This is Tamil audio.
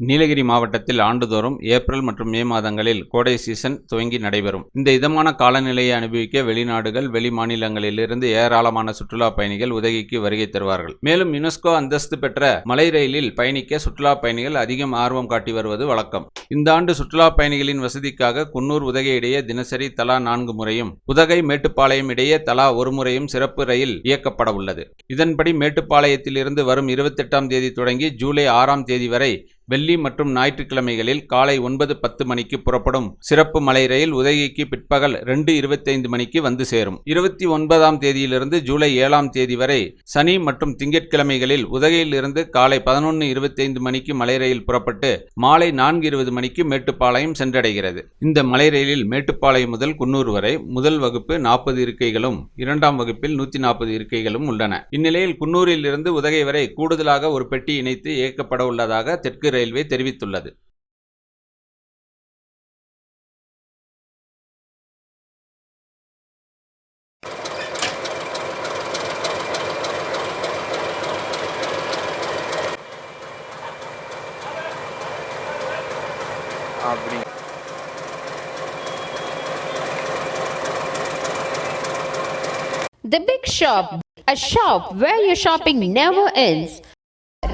நீலகிரி மாவட்டத்தில் ஆண்டுதோறும் ஏப்ரல் மற்றும் மே மாதங்களில் கோடை சீசன் துவங்கி நடைபெறும். இந்த இதமான காலநிலையை அனுபவிக்க வெளிநாடுகள் வெளி மாநிலங்களிலிருந்து ஏராளமான சுற்றுலா பயணிகள் உதகைக்கு வருகை தருவார்கள். மேலும் யுனெஸ்கோ அந்தஸ்து பெற்ற மலை ரயிலில் பயணிக்க சுற்றுலா பயணிகள் அதிகம் ஆர்வம் காட்டி வருவது வழக்கம். இந்த ஆண்டு சுற்றுலா பயணிகளின் வசதிக்காக குன்னூர் உதகை இடையே தினசரி தலா நான்கு முறையும் உதகை மேட்டுப்பாளையம் இடையே தலா ஒரு முறையும் சிறப்பு ரயில் இயக்கப்பட உள்ளது. இதன்படி மேட்டுப்பாளையத்திலிருந்து வரும் இருபத்தெட்டாம் தேதி தொடங்கி ஜூலை ஆறாம் தேதி வரை வெள்ளி மற்றும் ஞாயிற்றுக்கிழமைகளில் காலை ஒன்பது பத்து மணிக்கு புறப்படும் சிறப்பு மலை ரயில் உதகைக்கு பிற்பகல் ரெண்டு இருபத்தைந்து மணிக்கு வந்து சேரும். இருபத்தி ஒன்பதாம் தேதியிலிருந்து ஜூலை ஏழாம் தேதி வரை சனி மற்றும் திங்கட்கிழமைகளில் உதகையிலிருந்து காலை பதினொன்று இருபத்தைந்து மணிக்கு மலை ரயில் புறப்பட்டு மாலை நான்கு இருபது மணிக்கு மேட்டுப்பாளையம் சென்றடைகிறது. இந்த மலை ரயிலில் மேட்டுப்பாளையம் முதல் குன்னூர் வரை முதல் வகுப்பு நாற்பது இருக்கைகளும் இரண்டாம் வகுப்பில் நூற்றி நாற்பது இருக்கைகளும் உள்ளன. இந்நிலையில் குன்னூரில் இருந்து உதகை வரை கூடுதலாக ஒரு பெட்டி இணைத்து இயக்கப்பட உள்ளதாக தெற்கு ரயில்வே தெரிவித்துள்ளது அப்படி The Big Shop, a shop where your shopping never ends.